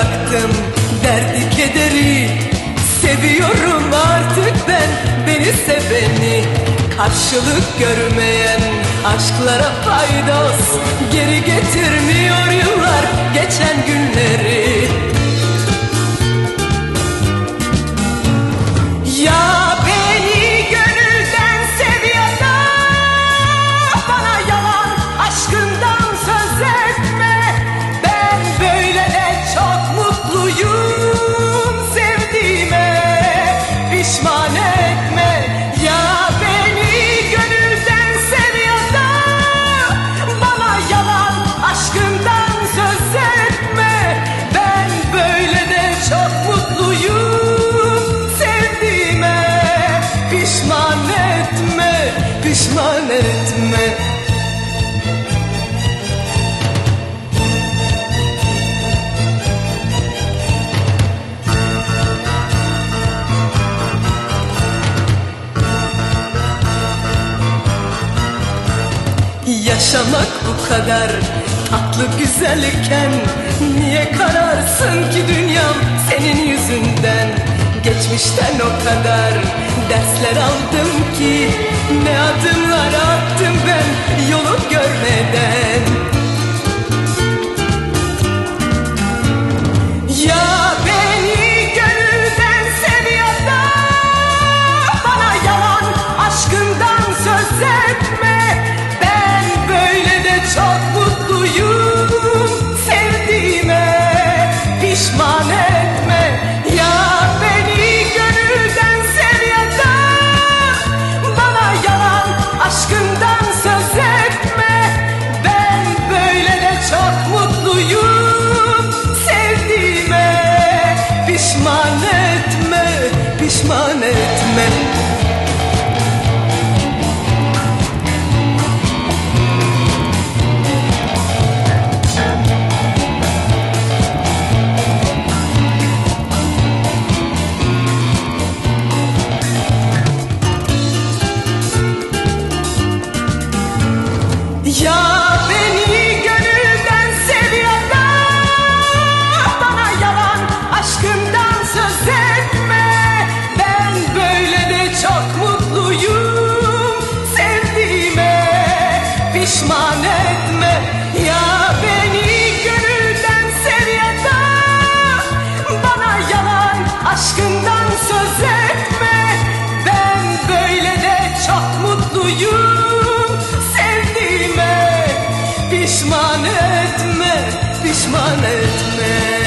bıraktım derdi kederi. Seviyorum artık ben beni seveni. Karşılık görmeyen aşklara faydos Geri getirmiyor yıllar Pişman etme. Yaşamak bu kadar tatlı güzelken Niye kararsın ki dünyam senin yüzünden Geçmişten o kadar dersler aldım ki Ne adımlar attım ben yolu görmeden Ya beni gönülden seviyorsa Bana yalan aşkından söz etme. Ben böyle de çok mutluyum Sevdiğime. Pişman etme. Ya beni gönülden seviyorsa Bana yalan aşkından söz etme. Ben böyle de çok mutluyum pişman etme